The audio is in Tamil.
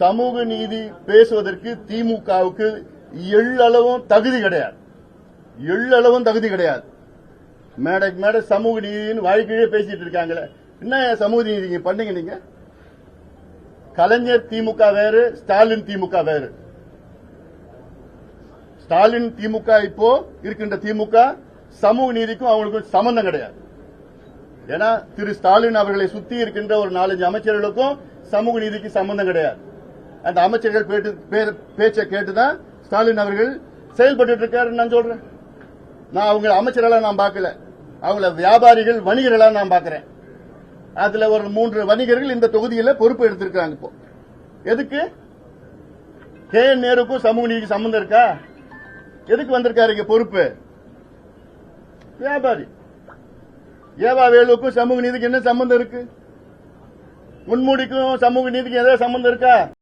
சமூக நீதி பேசுவதற்கு திமுகவுக்கு எள்ளளவும் தகுதி கிடையாது. எள்ளளவும் தகுதி கிடையாது. மேடைக்கு மேடை சமூக நீதினு வாழ்க்கையே பேசிட்டு இருக்காங்களே. என்ன சமூக நீதி நீங்க பண்ணீங்க நீங்க? கலைஞர் திமுக வேறு ஸ்டாலின் திமுக வேறு. ஸ்டாலின் திமுக இப்போ இருக்கின்ற திமுக சமூக நீதிக்கும் அவங்களுக்கும் சம்பந்தம் கிடையாது. ஏன்னா திரு ஸ்டாலின் அவர்களை சுத்தி இருக்கின்ற ஒரு நாலஞ்சு அமைச்சர்களுக்கும் சமூக நீதிக்கு சம்பந்தம் கிடையாது. அந்த அமைச்சர்கள் பே- பேச்சை கேட்டுதான் ஸ்டாலின் அவர்கள் செயல்பட்டு இருக்காரு நான் சொல்றேன். நான் அவங்க அமைச்சர்களா நான் பார்க்கல. அவங்கள வியாபாரிகள் வணிகர்களா நான் பார்க்கிறேன். அதுல ஒரு மூன்று வணிகர்கள் இந்த தொகுதியில பொறுப்பு எடுத்திருக்காங்க இப்போ. எதுக்கு? கே. நேருக்கும் சமூக நீதிக்கு சம்பந்தம் இருக்கா? எதுக்கு வந்திருக்காரு இங்க பொறுப்பு? வியாபாரி. ஏவா வேலுக்கும் சமூக நீதிக்கு என்ன சம்பந்தம் இருக்கு? முன்மூடிக்கும் சமூக நீதிக்கு ஏதாவது சம்பந்தம் இருக்கா?